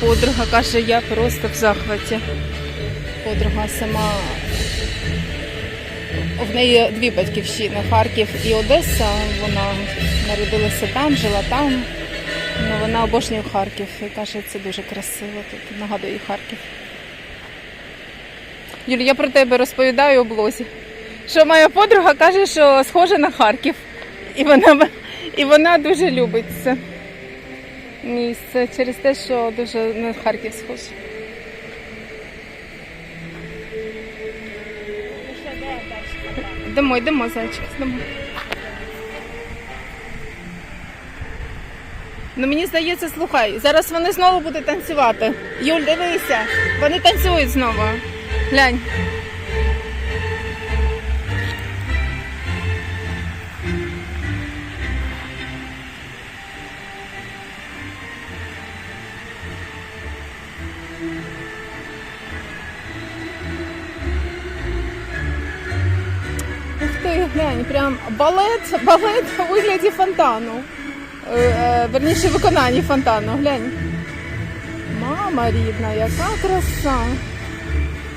подруга каже, я просто в захваті. Подруга сама. В неї дві батьківщини Харків і Одеса. Вона народилася там, жила там. Ну, вона обожнює Харків і каже, це дуже красиво. Тут нагадує Харків. Юлі, я про тебе розповідаю у блозі. Що моя подруга каже, що схожа на Харків. І вона, і вона дуже любить це місце через те, що дуже на Харків схоже. Йдемо, йдемо, зайчик, йдемо. Ну мені здається, слухай, зараз вони знову будуть танцювати. Юль, дивися, вони танцюють знову. Глянь. Ти, глянь, прям балет, балет у вигляді фонтану. Е, е, Верніше виконанні фонтану, глянь. Мама рідна, яка краса.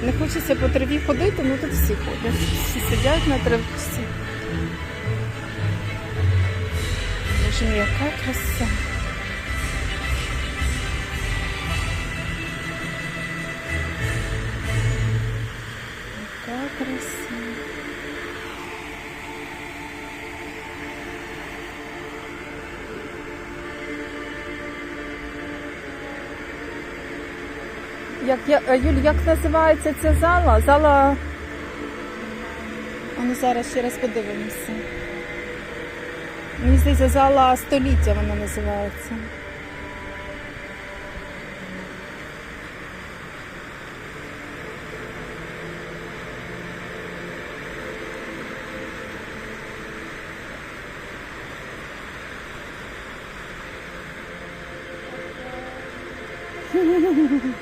Не хочеться по траві ходити, ну тут всі ходять. Всі сидять на травці. Боже яка краса. Яка краса. Як, я, е, Юль, як називається ця зала? Зала. А ну зараз ще раз подивимося. Мені здається, зала століття вона називається.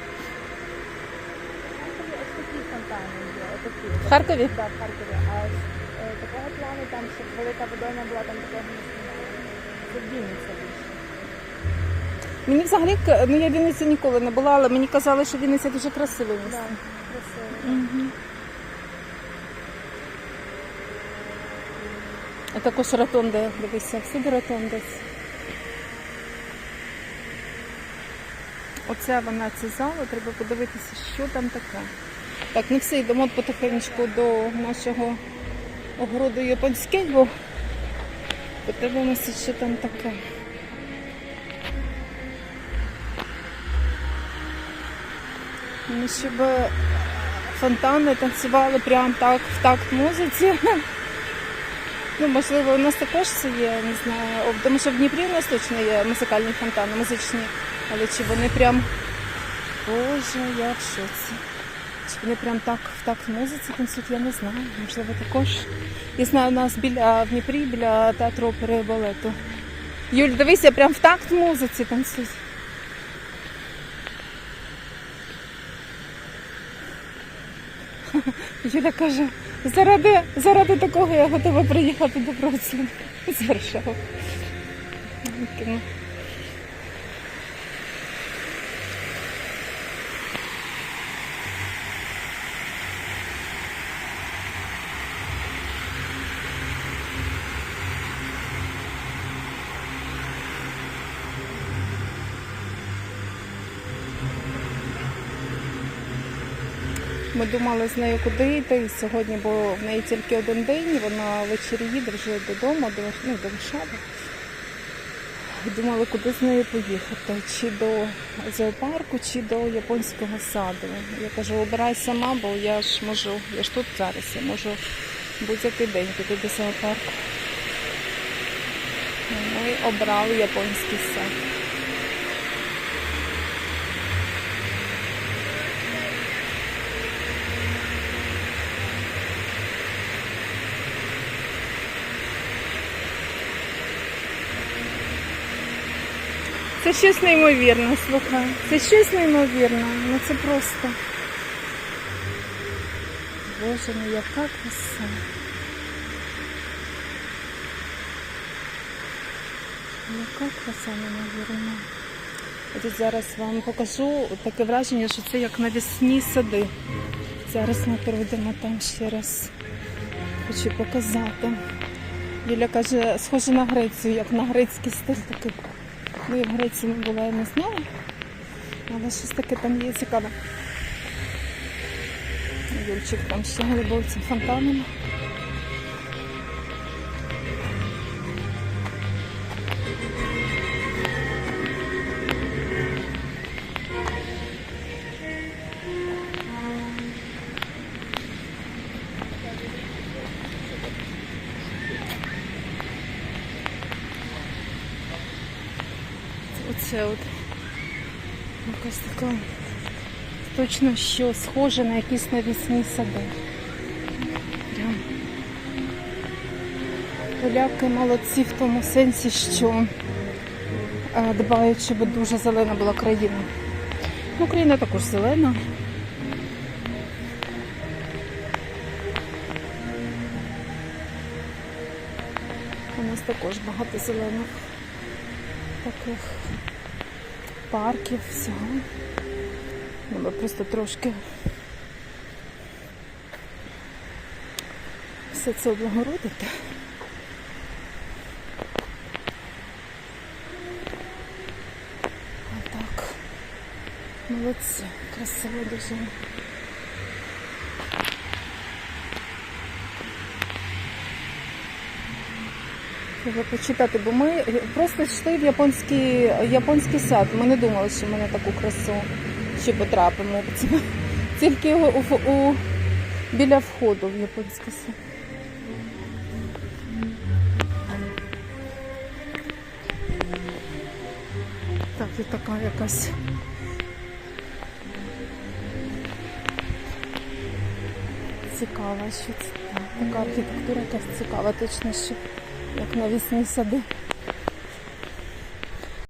В Харкові? Так, в Харкові. А е, такого плану там, щоб велика будовна була, там такого не. Це Вінниця більше. Мені взагалі, к- ну я в Вінниці ніколи не була, але мені казали, що Вінниця дуже красиве місце. Так, красиво. Мгм. А також ротонда, дивися, всюди ротонда. Оце вона ця зала, треба подивитися, що там таке. Так, ну все, йдемо потихеньку до нашого огороду японського. Подивимося, що там таке. Ну, щоб фонтани танцювали прямо так в такт музиці. Ну, можливо, у нас також це є, не знаю. Тому що в Дніпрі у нас точно є музикальні фонтани, музичні. Але чи вони прям. Боже, я в шоці. Чи вони прям так в такт музиці танцюють, я не знаю. Можливо, також. Я знаю, у нас біля в Дніпрі, біля театру опери балету. Юль, дивися, прям в такт музиці танцюють. Юля каже, заради, заради такого я готова приїхати до Вроцлава з Варшави. Ми думали з нею куди йти сьогодні, бо в неї тільки один день, вона ввечері їде вже додому, до, ну, до Варшави. Думали, куди з нею поїхати, чи до зоопарку, чи до японського саду. Я кажу, обирай сама, бо я ж можу, я ж тут зараз, я можу будь-який день піти до зоопарку. Ми обрали японський сад. Це щось неймовірне, слухай. Це щось неймовірне. Ну це просто. Боже мій, яка краса. Яка краса неймовірна. Тут зараз вам покажу таке враження, що це як навісні сади. Зараз ми пройдемо там ще раз. Хочу показати. Юля каже, схоже на Грецію, як на грецький стиль такий. Я в Греції не не знала. Але щось таке там є цікаве. Юльчик там ще глибов фонтанами. Оце от якась така точно що схоже на якісь навісні сади. Прям. Поляки молодці в тому сенсі, що е, дбають, щоб дуже зелена була країна. Ну, Україна також зелена. У нас також багато зелених таких парків, всього. Треба просто трошки все це облагородити. Отак. Молодці, красиво дуже. Почитати, бо ми просто йшли в японський, японський сад. Ми не думали, що ми на таку красу ще потрапимо. Тільки у, у, біля входу в японський сад. Так, і така якась. Цікава, що це така архітектура якась цікава, точно, що як навісні сади.